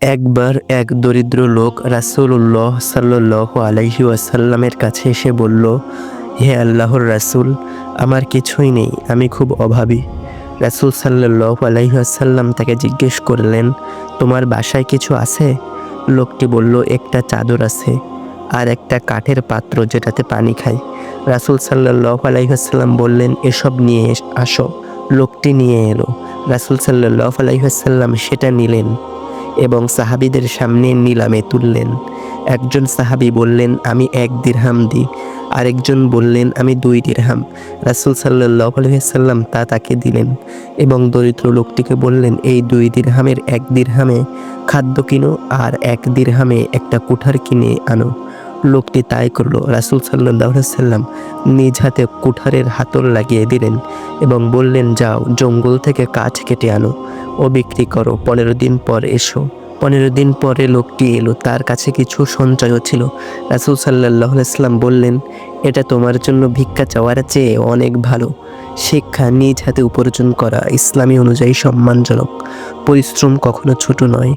একবার এক দরিদ্র লোক রাসূলুল্লাহ সাল্লাহ আলাইহি ওয়াসাল্লামের কাছে এসে বলল, হে আল্লাহর রাসূল, আমার কিছুই নেই, আমি খুব অভাবী। রাসূল সাল্লাহ আলাইহি ওয়াসাল্লাম তাকে জিজ্ঞেস করলেন, তোমার বাসায় কিছু আছে? লোকটি বলল, একটা চাদর আছে আর একটা কাঠের পাত্র যেটাতে পানি খাই। রাসূল সাল্লাহ আলাইহাল্লাম বললেন, এসব নিয়ে আসো। লোকটি নিয়ে এলো। রাসূল সাল্লাহ আলাইহাল্লাম সেটা নিলেন। এবং সাহাবিদের সামনে নিলামে তুললেন। একজন সাহাবি বললেন, আমি এক দিরহাম দিই আরেকজন বললেন, আমি দুই দিরহাম। রাসুল সাল্লাহ আলহিহাল্লাম তা তাকে দিলেন এবং দরিদ্র লোকটিকে বললেন, এই দুই দিরহামের এক দিরহামে খাদ্য কিনো আর এক দিরহামে একটা কুঠার কিনে আনো। লোকটি তাই করল। রাসূল সাল্লাহ সাল্লাম নিজ হাতে কুঠারের হাতল লাগিয়ে দিলেন এবং বললেন, যাও, জঙ্গল থেকে কাঠ কেটে আনো ও বিক্রি করো। পনেরো দিন পর এসো। পনেরো দিন পরে লোকটি এলো। তার কাছে কিছু সঞ্চয়ও ছিল রাসুল সাল্লাহ ইসলাম বললেন, এটা তোমার জন্য ভিক্ষা চাওয়ার চেয়ে অনেক ভালো। শিক্ষা নিজ হাতে উপার্জন করা ইসলামী অনুযায়ী সম্মানজনক। পরিশ্রম কখনো ছোট নয়।